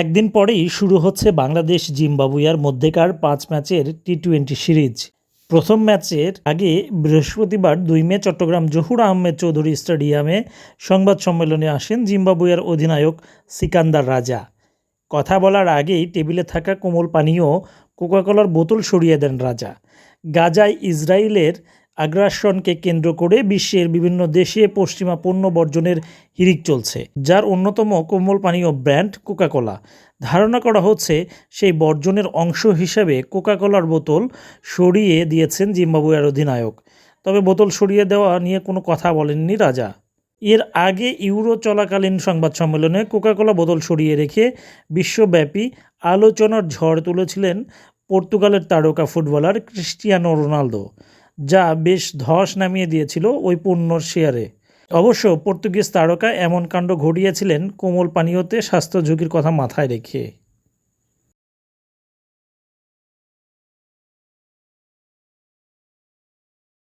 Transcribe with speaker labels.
Speaker 1: একদিন পরেই শুরু হচ্ছে বাংলাদেশ জিম্বাবুইয়ার মধ্যেকার পাঁচ ম্যাচের টি টোয়েন্টি সিরিজ। প্রথম ম্যাচের আগে বৃহস্পতিবার দুই মে চট্টগ্রাম জহুর আহমেদ চৌধুরী স্টেডিয়ামে সংবাদ সম্মেলনে আসেন জিম্বাবুইয়ার অধিনায়ক সিকান্দার রাজা। কথা বলার আগেই টেবিলে থাকা কোমল পানীয় কোকাকোলার বোতল সরিয়ে দেন রাজা। গাজায় ইসরায়েলের আগ্রাসনকে কেন্দ্র করে বিশ্বের বিভিন্ন দেশে পশ্চিমা পণ্য বর্জনের হিরিক চলছে, যার অন্যতম কোমল পানীয় ব্র্যান্ড কোকাকোলা। ধারণা করা হচ্ছে, সেই বর্জনের অংশ হিসেবে কোকাকোলার বোতল সরিয়ে দিয়েছেন জিম্বাবুয়ের অধিনায়ক। তবে বোতল সরিয়ে দেওয়া নিয়ে কোনো কথা বলেননি রাজা। এর আগে ইউরো চলাকালীন সংবাদ সম্মেলনে কোকাকোলা বোতল সরিয়ে রেখে বিশ্বব্যাপী আলোচনার ঝড় তুলেছিলেন পর্তুগালের তারকা ফুটবলার ক্রিস্টিয়ানো রোনালদো। যা বেশ ধস নামিয়ে দিয়েছিল ওই পণ্যর শেয়ারে। অবশ্য পর্তুগিজ তারকা এমন কাণ্ড ঘটিয়েছিলেন কোমল পানীয়তে স্বাস্থ্য ঝুঁকির কথা মাথায় রেখে।